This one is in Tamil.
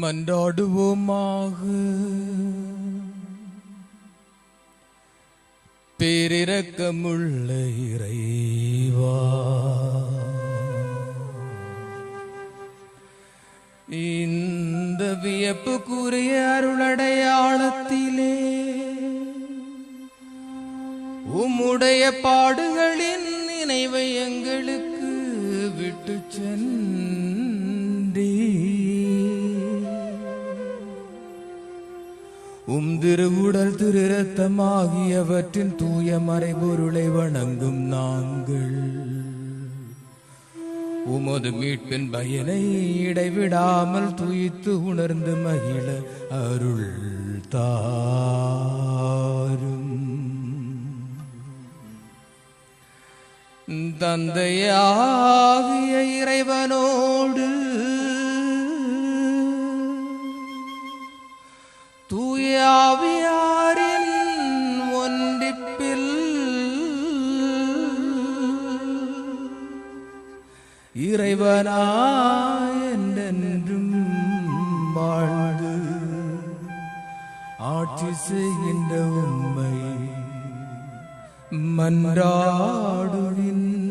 மன்றாடுவோமாக பேரிறக்கமுள்ள இறைவா. இந்த வியப்புக்குரிய அருளடையாளத்திலே உம்முடைய பாடுகளின் நினைவை எங்களுக்கு விட்டு சென்றே உம் திருவுடல் திரு ரத்தமாகியவற்றின் தூய மறைபொருளை வணங்கும் நாங்கள். உமது மீட்பின் பயனை இடைவிடாமல் துயித்து உணர்ந்து மகிழ அருள் தாரும். தந்தையாகிய இறைவனோடு தூயாவியாரின் ஒன்றிப்பில் இறைவனாயென்றும் வாழ்ந்து ஆட்சி செய்கின்ற உண்மை மன்றாடுகிறோம்